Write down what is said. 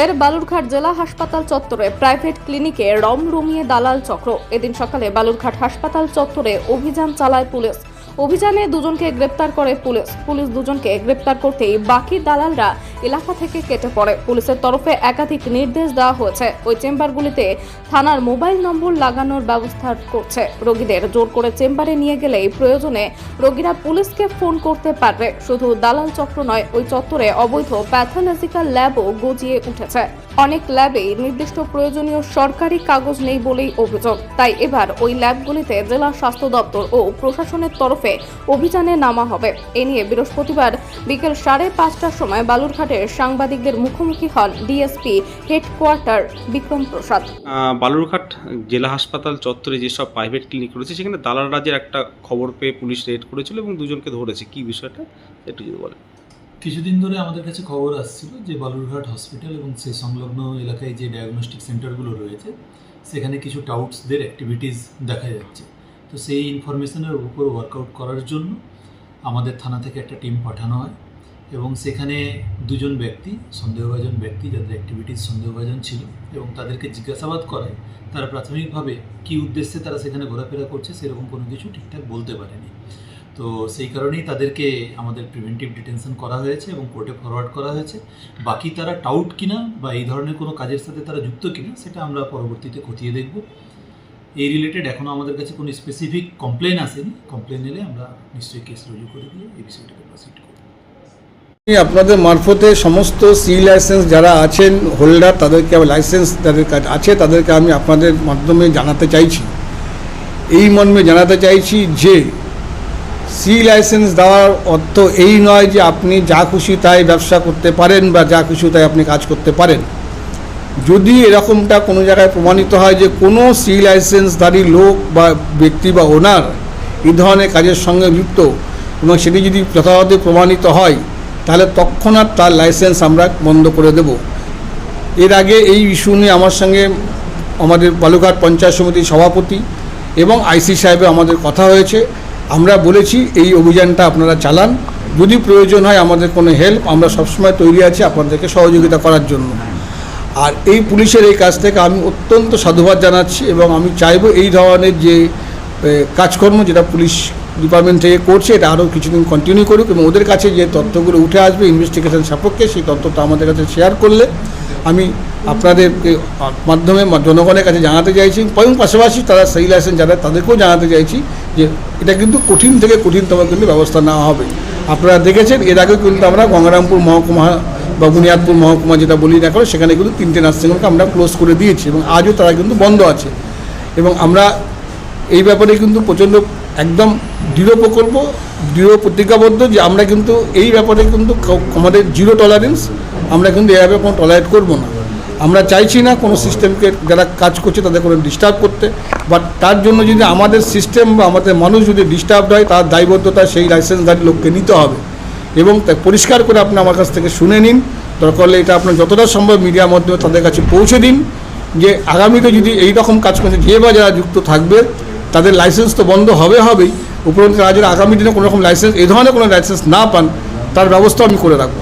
ফের বালুরঘাট জেলা হাসপাতাল চত্বরে প্রাইভেট ক্লিনিকে রম রমিয়ে দালাল চক্র। এদিন সকালে বালুরঘাট হাসপাতাল চত্বরে অভিযান চালায় পুলিশ। অভিযানে দুজনকে গ্রেপ্তার করে পুলিশ। পুলিশ দুজনকে গ্রেপ্তার করতেই বাকি দালালরা এলাকা থেকে কেটে পড়ে। পুলিশের তরফে একাধিক নির্দেশ দেওয়া হয়েছে। ওই চেম্বারগুলিতে থানার মোবাইল নম্বর লাগানোর ব্যবস্থা করছে। রোগীদের জোর করে চেম্বারে নিয়ে গেলেই প্রয়োজনে রোগীরা পুলিশকে ফোন করতে পারবে। শুধু দালাল চক্র নয়, ওই চত্বরে অবৈধ প্যাথোলজিক্যাল ল্যাবও গজিয়ে উঠেছে। অনেক ল্যাবেই নির্দিষ্ট প্রয়োজনীয় সরকারি কাগজ নেই বলেই অভিযোগ। তাই এবার ওই ল্যাবগুলিতে জেলা স্বাস্থ্য দপ্তর ও প্রশাসনের তরফে অভিযানে নামা হবে। এ নিয়ে বৃহস্পতিবার বিকেল সাড়ে পাঁচটার সময় বালুরঘাটের সাংবাদিকদের মুখোমুখি হন ডিএসপি হেডকোয়ার্টার বিক্রম প্রসাদ। বালুরঘাট জেলা হাসপাতাল চত্বরে যেসব প্রাইভেট ক্লিনিক রয়েছে, সেখানে দালাল রাজের একটা খবর পেয়ে পুলিশ রেড করেছিল এবং দুজনকে ধরেছে। কি বিষয়টা? একটু যদি বলেন। কিছুদিন ধরে আমাদের কাছে খবর আসছিল যে বালুরঘাট হসপিটাল এবং সে সংলগ্ন এলাকায় যে ডায়াগনস্টিক সেন্টারগুলো রয়েছে, সেখানে কিছু টাউটসদের অ্যাক্টিভিটিস দেখা যাচ্ছে। তো সেই ইনফরমেশনের উপর ওয়ার্কআউট করার জন্য আমাদের থানা থেকে একটা টিম পাঠানো হয় এবং সেখানে দুজন ব্যক্তি, সন্দেহভাজন ব্যক্তি যাদের অ্যাক্টিভিটিস সন্দেহভাজন ছিল এবং তাদেরকে জিজ্ঞাসাবাদ করায়, তারা প্রাথমিকভাবে কী উদ্দেশ্যে তারা সেখানে ঘোরাফেরা করছে সেরকম কোনো কিছু ঠিকঠাক বলতে পারেনি। তো সেই কারণেই তাদেরকে আমাদের প্রিভেন্টিভ ডিটেনশন করা হয়েছে এবং কোর্টে ফরওয়ার্ড করা হয়েছে। বাকি তারা টাউট কিনা বা এই ধরনের কোনো কাজের সাথে তারা যুক্ত কিনা, সেটা আমরা পরবর্তীতে খতিয়ে দেখব। এই রিলেটেড এখনও আমাদের কাছে কোনো স্পেসিফিক কমপ্লেন আসেনি। কমপ্লেন এলে আমরা নিশ্চয়ই কেস রুজু করে দিয়ে এই বিষয়টাকে প্রসিড আপনাদের মারফতে সমস্ত সি লাইসেন্স যারা আছেন হোল্ডার তাদেরকে লাইসেন্স কাছে আছে, তাদেরকে আমি আপনাদের মাধ্যমে জানাতে চাইছি। এই মর্মে জানাতে চাইছি যে সি লাইসেন্স দেওয়ার অর্থ এই নয় যে আপনি যা খুশি তাই ব্যবসা করতে পারেন বা যা খুশি তাই আপনি কাজ করতে পারেন। যদি এরকমটা কোনো জায়গায় প্রমাণিত হয় যে কোনো সি লাইসেন্সধারী লোক বা ব্যক্তি বা ওনার এই ধরনের কাজের সঙ্গে যুক্ত এবং সেটি যদি যথাযথ প্রমাণিত হয়, তাহলে তৎক্ষণাৎ তার লাইসেন্স আমরা বন্ধ করে দেব। এর আগে এই ইস্যু নিয়ে আমার সঙ্গে আমাদের বালুঘাট পঞ্চায়েত সমিতির সভাপতি এবং আইসি সাহেবে আমাদের কথা হয়েছে। আমরা বলেছি এই অভিযানটা আপনারা চালান। যদি প্রয়োজন হয় আমাদের কোনো হেল্প আমরা সবসময় তৈরি আছি আপনাদেরকে সহযোগিতা করার জন্য। আর এই পুলিশের এই কাজ থেকে আমি অত্যন্ত সাধুবাদ জানাচ্ছি এবং আমি চাইব এই ধরনের যে কাজকর্ম যেটা পুলিশ ডিপার্টমেন্ট থেকে করছে, এটা আরও কিছুদিন কন্টিনিউ করুক এবং ওদের কাছে যে তথ্যগুলো উঠে আসবে ইনভেস্টিগেশন সাপক্ষে সেই তথ্যটা আমাদের কাছে শেয়ার করলে আমি আপনাদেরকে মাধ্যমে জনগণের কাছে জানাতে চাইছি। এবং পাশাপাশি তারা সেই লাইসেন্স যারা, তাদেরকেও জানাতে চাইছি যে এটা কিন্তু কঠিন থেকে কঠিনতম কিন্তু ব্যবস্থা নেওয়া হবে। আপনারা দেখেছেন, এর আগে কিন্তু আমরা গঙ্গারামপুর মহকুমা বা বুনিয়াদপুর মহকুমা যেটা বলি না করে সেখানে কিন্তু তিনটে নার্সিংহোমকে আমরা ক্লোজ করে দিয়েছি এবং আজও তারা কিন্তু বন্ধ আছে। এবং আমরা এই ব্যাপারে কিন্তু প্রচণ্ড একদম দৃঢ় প্রকল্প, দৃঢ় প্রতিজ্ঞাবদ্ধ যে আমরা কিন্তু এই ব্যাপারে কিন্তু আমাদের জিরো টলারেন্স আমরা কিন্তু এভাবে কোনো টলারেট করব না। আমরা চাইছি না কোনো সিস্টেমকে যারা কাজ করছে তাদের কোনো ডিস্টার্ব করতে। বাট তার জন্য যদি আমাদের সিস্টেম বা আমাদের মানুষ যদি ডিস্টার্বড হয়, তার দায়বদ্ধতা সেই লাইসেন্সধারী লোককে নিতে হবে। এবং পরিষ্কার করে আপনি আমার কাছ থেকে শুনে নিন। দরকার হলে এটা আপনার যতটা সম্ভব মিডিয়ার মাধ্যমে তাদের কাছে পৌঁছে দিন। যে আগামীতে যদি এই রকম কাজ করছে, যে বা যারা যুক্ত থাকবে, তাদের লাইসেন্স তো বন্ধ হবে হবেই। উপরন্ত তারা আগামী দিনে কোনো রকম লাইসেন্স এই ধরনের কোনো লাইসেন্স না পান, তার ব্যবস্থা আমি করে রাখব।